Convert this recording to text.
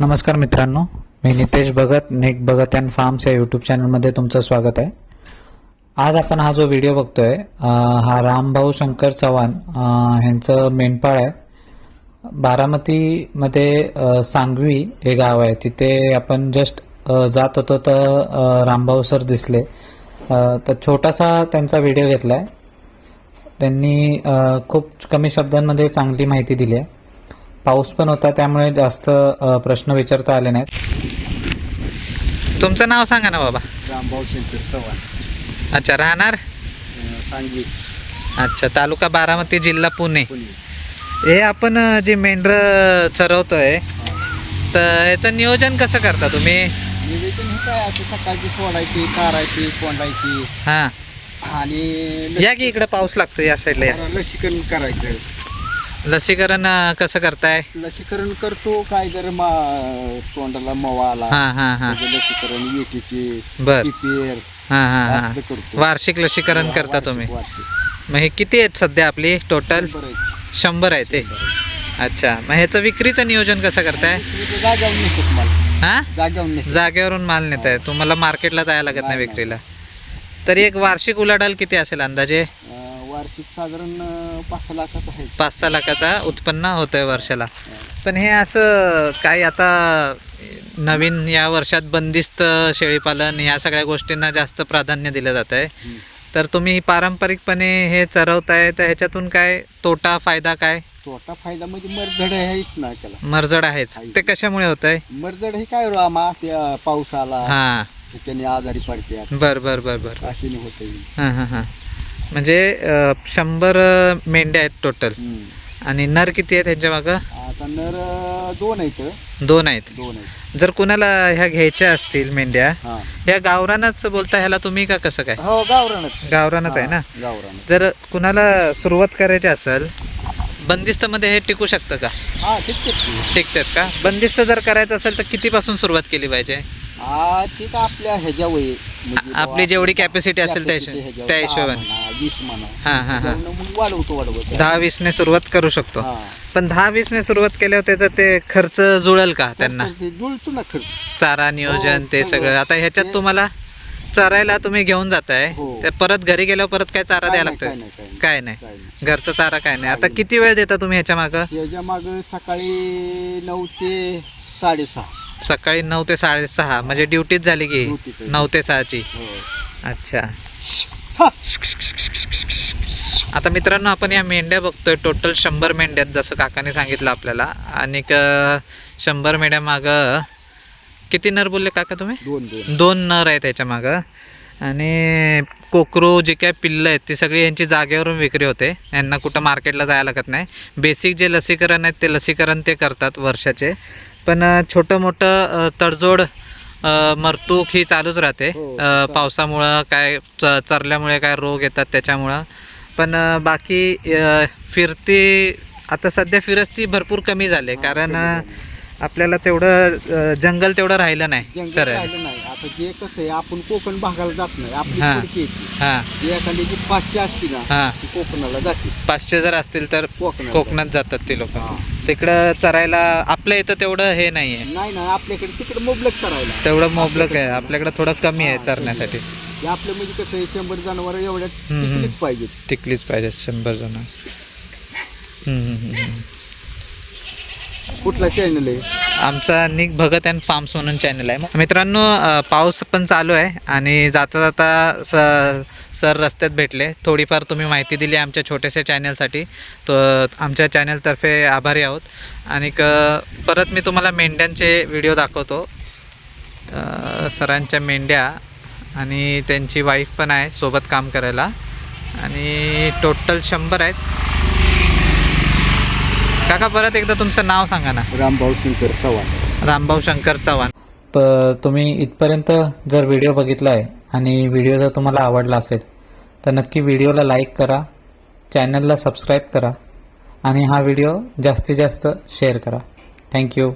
नमस्कार मित्रांनो मी नितेश भगत नेक भगत अँड फार्म्स या यूट्यूब चॅनलमध्ये तुमचं स्वागत आहे. आज आपण हा जो व्हिडिओ बघतोय हा रामभाऊ शंकर चव्हाण ह्यांचं मेंढपाळ आहे. बारामतीमध्ये सांगवी हे गाव आहे. तिथे आपण जस्ट जात होतो तर रामभाऊ सर दिसले. तर छोटासा त्यांचा व्हिडिओ घेतला आहे त्यांनी खूप कमी शब्दांमध्ये चांगली माहिती दिली आहे. पाऊस पण होता त्यामुळे जास्त प्रश्न विचारता आले नाहीत. तुमचं नाव सांगा ना बाबा. रामभाऊ शंकर चव्हाण. अच्छा राहणार? अं, सांगवी अच्छा तालुका बारामती जिल्हा पुणे. हे आपण जे मेंढर चरवतोय तर याचं नियोजन कसं करता तुम्ही? हे काय सकाळची सोडायची चारायची कोंडायची. हां. आणि या की इकडे पाऊस लागतो या साईडला लसीकरण करायचं. लसीकरण अ, कसं करताय? लसीकरण करतो. काय जर मा तोंडाला मवा आला हां हां हां. त्याचं लसीकरण येटीचे बर. पिपेर हां हां हां. असलं करतो. वार्षिक लसीकरण करता तुम्ही? वार्षिक. मग हे किती आहेत सध्या आपली टोटल बरं आहे. शंभर आहे ते. अच्छा. मग ह्याचं विक्रीचं नियोजन कसं करताय? तुम्ही ते जाग्यावर नेतो तुम्हाला हां? जाग्यावर नेतो जागेवरून माल नेत आहे तुम्हाला मार्केटला जायला लागत नाही. विक्रीला. तरी एक वार्षिक उलाढाल किती असेल अंदाजे? वार्षिक साधारण पाच सहा लाखाचं आहे. पाच सहा लाखाचा उत्पन्न होतंय वर्षाला. पण हे असं काही आता नवीन या वर्षात बंदिस्त शेळीपालन ह्या सगळ्या गोष्टींना जास्त प्राधान्य दिलं जात आहे. तर तुम्ही पारंपरिकपणे हे चरवताय तर ह्याच्यातून काय तोटा फायदा काय? तोटा फायदा म्हणजे मरझड आहेच ना त्याला. मरजड आहेच. ते कशामुळे होत आहे मरझड हे काय रामा अं, पाऊस आला हां. त्याने आजारी पडतात. बर बर बर बर. असे होते हां हां हां. म्हणजे शंभर मेंढ्या आहेत टोटल आणि नर किती आहेत त्यांच्या मागं? आता नर दोन आहेत. दोन आहेत. दोन आहेत. जर कुणाला ह्या घ्यायच्या असतील मेंढ्या ह्या गावरानच बोलता ह्याला तुम्ही का कसं काय? हो गावरानच. गावरानच आहे ना? गावरान जर कुणाला सुरुवात करायची असेल बंदिस्तमध्ये हे टिकू शकतं का? हा टिकतात का. बंदिस्त जर करायचं असेल तर कितीपासून सुरुवात केली पाहिजे? ठीक आपल्या ह्याच्या वय म्हणजे आपली जेवढी capacity असेल त्या capacity हिशो- ह्याच्यावर त्या हिशोबाने. वीस हां हां हां मग वाढवतो वाढवतो दहा वीसने सुरुवात करू शकतो हा. पण दहा वीसने सुरुवात केल्यावर त्याचं ते खर्च जुळेल का त्यांना तर ते जुळतो ना खर्च चारा नियोजन हो, ते सगळं. सगळं आता ह्याच्यात तुम्हाला चरायला तुम्ही घेऊन जाताय हो. ते परत घरी गेल्यावर परत काय चारा काय द्यायला नाही, काय लागतं नाही, काय नाही. काय नाही काय नाही. घरचा चारा काय नाही आता किती वेळ देता तुम्ही ह्याच्या मागं ह्याच्या माग सकाळी नऊ ते साडेसहा सकाळी नऊ ते साडेसहा म्हणजे ड्युटीच झाली की. नऊ ते सहाची. हो. अच्छा. आता मित्रांनो आपण या मेंढ्या बघतोय टोटल शंभर मेंढ्यात जसं काकाने सांगितलं आपल्याला. आणि शंभर मेंढ्या मागं किती नर बोलले काका तुम्ही? दोन दोन. दोन नर आहेत त्याच्या मागं. आणि कोकरू जे काय पिल्लं आहेत ती सगळी यांची जागेवरून विक्री होते. यांना कुठं मार्केटला जायला लागत नाही. बेसिक जे लसीकरण आहेत ते लसीकरण ते करतात वर्षाचे. पण छोटं मोठं तडजोड मरतूक ही चालूच राहते. हो. पावसामुळं काय चरल्यामुळे काय रोग येतात त्याच्यामुळं. पण बाकी फिरती आता सध्या फिरस्ती भरपूर कमी झाले. कारण. आपल्याला तेवढं जंगल तेवढं राहिलं नाही. जंगल चरायला राहिलं नाही. आता जे कसं आहे आपण कोकण भागाला जात नाही. आपली हा. हां. जी पाचशे असती ना ती कोकणाला जाते पाचशे जर असतील तर कोकणात जातात ते लोक. तिकडं चरायला आपल्या इथं तेवढं हे नाही आहे नाही ना आपल्याकडे तिकडे मुबलक करायला तेवढं मोबलक आहे. आपल्याकडं थोडं कमी आहे चरण्यासाठी. हे आपलं म्हणजे कसं आहे शंभर जनावर एवढ्या हम्म, हम्म. टिकलीच पाहिजेत. टिकलीच पाहिजे शंभर जण हम्म, हम्म, हम्म. कुठला चॅनल आहे? आमचा निक भगत अँड फार्म्स म्हणून चॅनल आहे. मित्रांनो अं, पाऊस पण चालू आहे आणि जाता जाता स सर रस्त्यात भेटले. थोडीफार तुम्ही माहिती दिली आमच्या छोट्याशा चॅनलसाठी. तर आमच्या चॅनलतर्फे आभारी आहोत. आणि क परत मी तुम्हाला मेंढ्यांचे व्हिडिओ दाखवतो. सरांच्या मेंढ्या आणि त्यांची वाईफ पण आहे सोबत काम करायला. आणि टोटल शंभर आहेत. काका परत एकदा तुमचं नाव सांगा ना. रामभाऊ शंकर चव्हाण. रामभाऊ शंकर चव्हाण. तर तुम्ही इथपर्यंत जर व्हिडिओ बघितला आहे आणि व्हिडिओ जर तुम्हाला आवडला असेल तर नक्की व्हिडिओला लाईक करा चॅनलला सबस्क्राईब करा आणि हा व्हिडिओ जास्तीत जास्त शेअर करा. थँक्यू